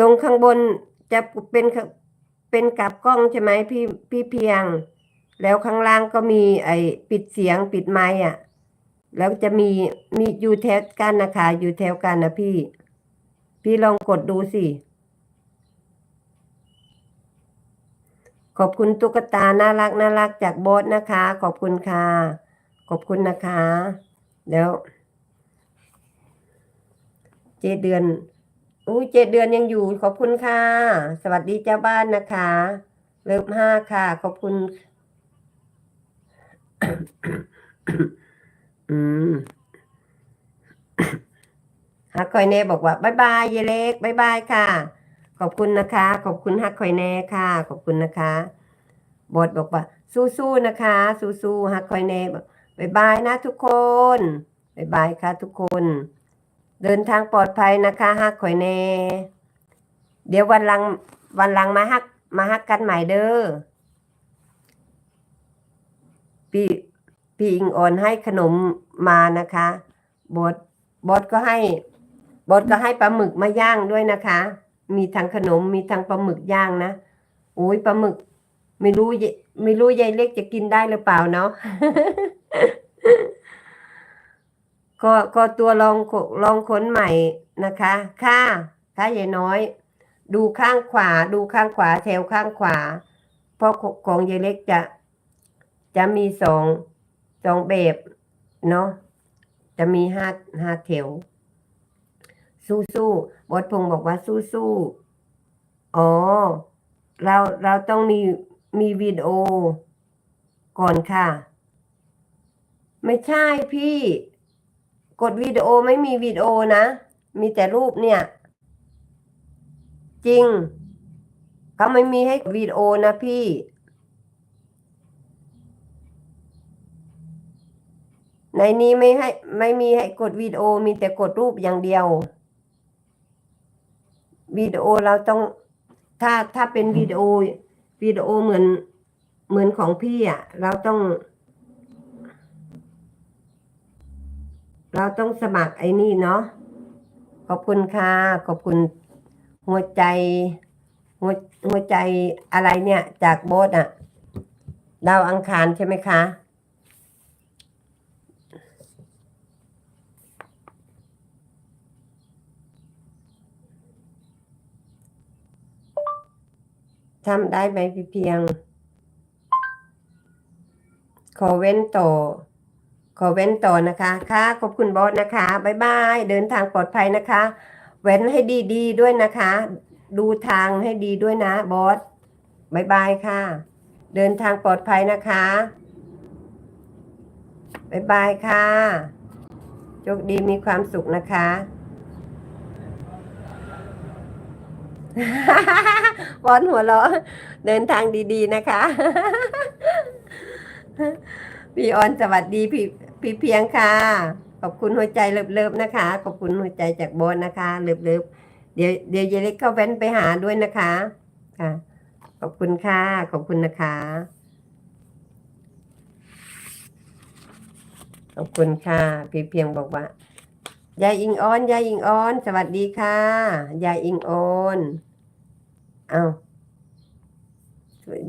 ตรงข้างบนจะเป็นเป็นกลับกล้องใช่ไหมพี่พี่เพียง แล้วข้างล่างก็มีไอ้ปิดเสียงปิดไมค์อะ แล้วจะมีมีอยู่แถวกันนะคะอยู่แถวกันนะพี่ พี่ลองกดดูสิขอบคุณตุ๊กตาน่ารักน่ารักจากโบสนะคะ ขอบคุณค่ะขอบคุณนะคะแล้วเจเดือน อุ้ยเจเดือนยังอยู่ ขอบคุณค่ะ สวัสดีเจ้าบ้านนะคะ เลิฟห้าค่ะ ขอบคุณ อืมฮักคอยเน่บอกว่าบายบายเยเล็กบายบายค่ะ ขอบคุณนะคะ ขอบคุณฮักคอยเน่ค่ะ ขอบคุณนะคะบอดบอกว่า สู้ๆนะคะ สู้ๆฮักคอยเน่บอกบายบายนะทุกคนบายบายค่ะทุกคน เดินทางปลอดภัยนะคะฮักคอยเน่เดี๋ยววันหลังวันหลังมาฮัก มาฮักกันใหม่เด้อพี่พี่อิงอ่อนให้ขนมมานะคะบอสบอสก็ให้บอสก็ให้ปลาหมึกมาย่างด้วยนะคะ มีทั้งขนมมีทั้งปลาหมึกย่างนะโอ้ยปลาหมึก ไม่รู้ไม่รู้ยายเล็กจะกินได้หรือเปล่าเนาะ ก็ก็ตัวลองลองค้นใหม่นะคะ ค่ะค่ะยายน้อย ดูข้างขวา ดูข้างขวาแถวข้างขวา เพราะของยายเล็กจะ จะมีสองสองแบบเนาะ จะมีห้าห้าแถว สู้สู้บทพงศ์บอกว่าสู้สู้อ๋อ เราเราต้องมีมีวิดีโอก่อนค่ะ ไม่ใช่พี่ กดวิดีโอไม่มีวิดีโอนะ มีแต่รูปเนี่ย จริง เขาไม่มีให้วิดีโอนะพี่ในนี้ไม่ให้ไม่มีให้กดวิดีโอมีแต่กดรูปอย่างเดียววิดีโอเราต้องถ้าถ้าเป็นวิดีโอวิดีโอเหมือนเหมือนของพี่อะ เราต้อง เราต้องสมัครไอ้นี่เนาะขอบคุณค่ะขอบคุณหัวใจหัวหัวใจอะไรเนี่ย จากโบสอะดาวอังคารใช่ไหมคะทำได้ไหมพี่เพียง ขอเว้นต่อ ขอเว้นต่อนะคะค่ะขอบคุณบอสนะคะบ๊ายบายเดินทางปลอดภัยนะคะเว้นให้ดีๆด้วยนะคะ ดูทางให้ดีด้วยนะบอสบ๊ายบายค่ะ เดินทางปลอดภัยนะคะบ๊ายบายค่ะโชคดีมีความสุขนะคะ บอสหัวเราะเดินทางดีๆนะคะ พี่ออนสวัสดีพี่ พี่เพียงค่ะ ขอบคุณหัวใจเลิฟๆนะคะ ขอบคุณหัวใจจากบอสนะคะ เลิฟๆเดี๋ยวเดี๋ยวเยเล็กเข้าแว้นไปหาด้วยนะคะค่ะ ขอบคุณค่ะ ขอบคุณนะคะ ขอบคุณค่ะ พี่เพียงบอกว่ายายอิงออนยายอิงออน สวัสดีค่ะยายอิงออนเอา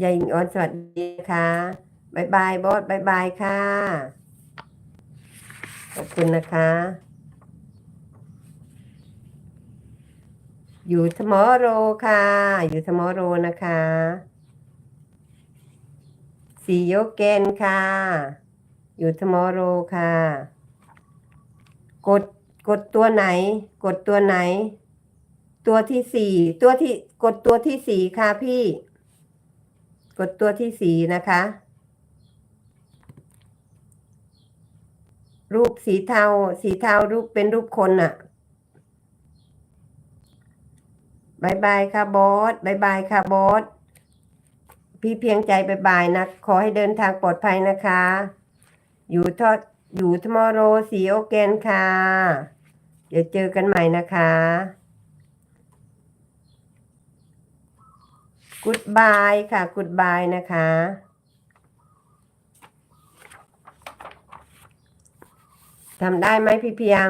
ยายอิงออนสวัสดีค่ะบายบายบอสบายบายค่ะ ขอบคุณนะคะ อยู่ทมอโรค่ะ อยู่ทมอโรนะคะสีโยเกนค่ะ อยู่ทมอโรค่ะ กดกดตัวไหน กดตัวไหน ตัวที่สี่ตัวที่กดตัวที่สี่ค่ะพี่ กดตัวที่สี่นะคะ รูปสีเทา สีเทารูปเป็นรูปคนอะบายบายค่ะบอสบายบายค่ะบอสพี่เพียงใจบายบายนะ ขอให้เดินทางปลอดภัยนะคะ อยู่ทอดอยู่ทมอโรสีโอเกนค่ะ เดี๋ยวเจอกันใหม่นะคะกุดบายค่ะกุดบายนะคะ ทำได้ไหมพี่เพียง